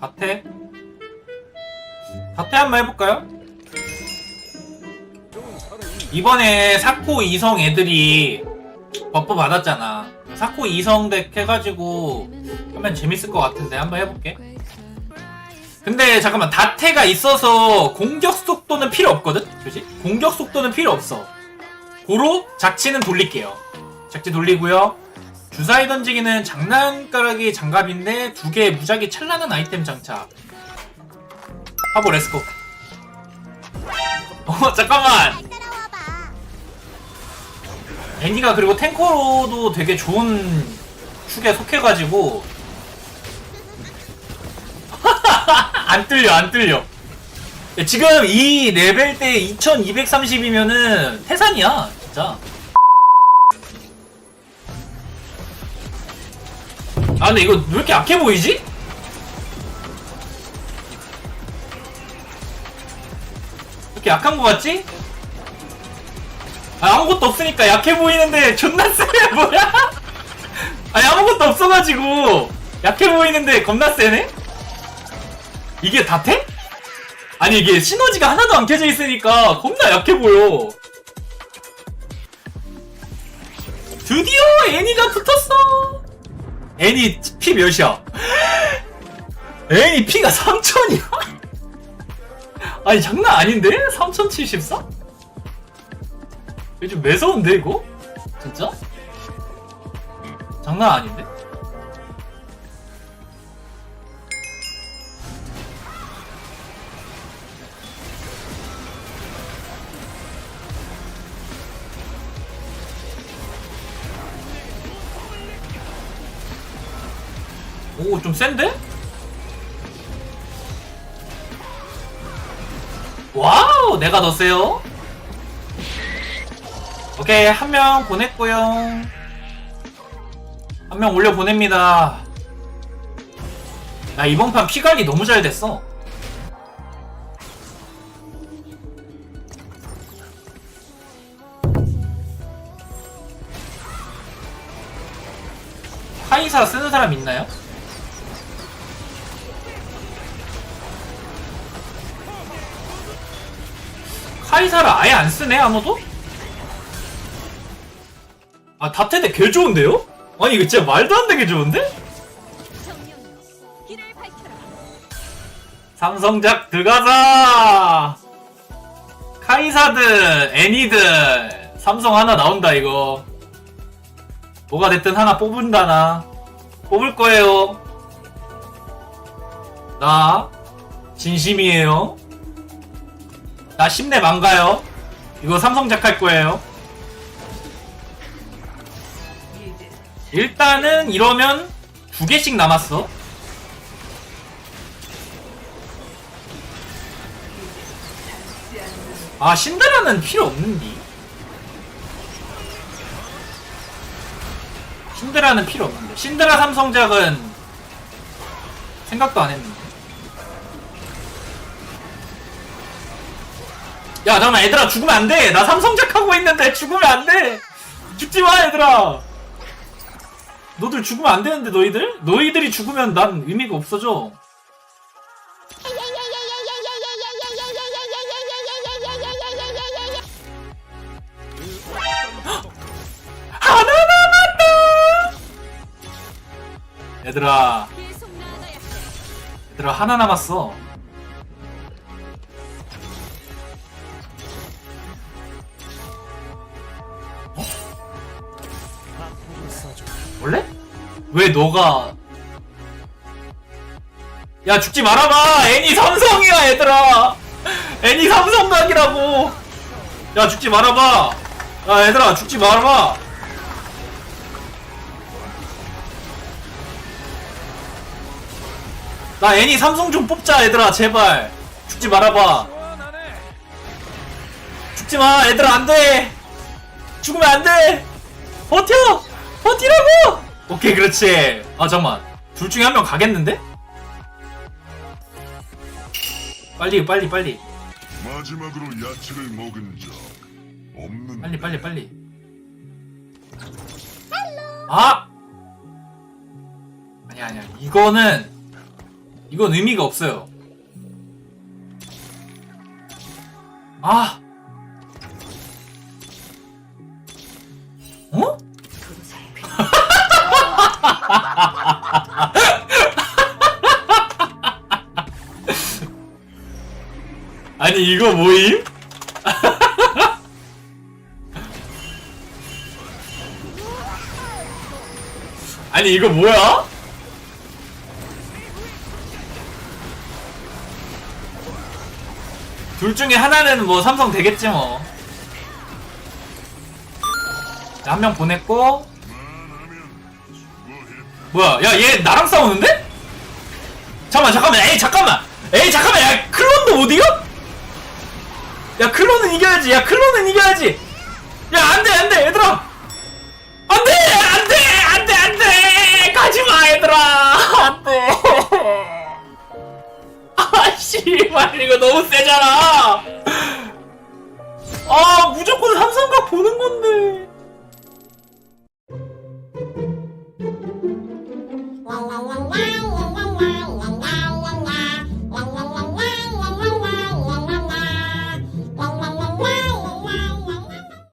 다태? 다태 한번 해볼까요? 이번에 사코 이성 애들이 버프 받았잖아. 사코 이성 덱 해가지고 하면 재밌을 것 같은데 한번 해볼게. 근데 잠깐만 다태가 있어서 공격 속도는 필요 없거든? 그지? 공격 속도는 필요 없어. 고로 작치는 돌릴게요. 작치 돌리고요. 주사위 던지기는 장난가락이 장갑인데 두 개의 무작위 찬란한 아이템 장착. 하고 렛츠고. 어 잠깐만. 애니가 그리고 탱커로도 되게 좋은 축에 속해가지고 안 뚫려 안 뚫려 야, 지금 이 레벨 때 2230이면은 태산이야 진짜 아 근데 이거 왜 이렇게 약해 보이지? 왜 이렇게 약한 거 같지? 아, 아무것도 없으니까 약해 보이는데 존나 세 뭐야? 아니 아무것도 없어가지고 약해 보이는데 겁나 세네? 이게 다 돼? 아니 이게 시너지가 하나도 안 켜져 있으니까 겁나 약해 보여 드디어 애니가 붙었어 애니 피 몇이야? 애니 피가 3000이야? 아니 장난 아닌데? 3074? 이거 좀 매서운데 이거? 진짜? 장난 아닌데? 오, 좀 센데? 와우, 내가 더 세요? 오케이, 한 명 보냈고요. 한 명 올려 보냅니다. 야, 이번 판 피관리 너무 잘 됐어. 카이사 쓰는 사람 있나요? 카이사를 아예 안 쓰네 아무도? 아 다테데 개 좋은데요? 아니 이거 진짜 말도 안 되게 좋은데? 삼성작 들어가자 카이사드 애니드 삼성 하나 나온다 이거 뭐가 됐든 하나 뽑은다 나 뽑을 거예요 나 진심이에요 나 10렙 안 가요. 이거 삼성작 할 거예요. 일단은 이러면 두 개씩 남았어. 아 신드라는 필요 없는디? 신드라는 필요 없는데. 신드라 삼성작은 생각도 안 했는데 야 잠깐만 얘들아 죽으면 안돼 나 삼성작 하고 있는데 죽으면 안돼 죽지마 얘들아 너들 죽으면 안 되는데 너희들? 너희들이 죽으면 난 의미가 없어져 하나 남았다 얘들아. 얘들아 하나 남았어 어? 원래? 왜 너가? 야 죽지 말아봐! 애니 삼성이야 얘들아! 애니 삼성각이라고! 야 죽지 말아봐! 야 얘들아 죽지 말아봐! 나 애니 삼성 좀 뽑자 얘들아 제발. 죽지 말아봐. 죽지마 얘들아 안돼! 죽으면 안돼! 버텨 버티라고? 오케이 그렇지. 아 잠만. 둘 중에 한 명 가겠는데? 빨리 빨리 빨리. 마지막으로 야채를 먹은 적 없는 빨리 빨리 빨리. 아! 아니야 아니야 이거는 이건 의미가 없어요. 아. 아니 이거 뭐임? 아니 이거 뭐야? 둘 중에 하나는 뭐 삼성 되겠지 뭐. 한 명 보냈고 뭐야? 야 얘 나랑 싸우는데? 잠깐만 잠깐만. 에이 잠깐만. 에이 잠깐만. 야 클론도 못 이겨? 야 클론은 이겨야지. 야 클론은 이겨야지. 야 안돼 안돼 얘들아. 안돼 안돼 안돼 안돼. 가지마 얘들아. 안돼. 아 씨발 이거 너무 세잖아. 아 무조건 삼성각 보는 건데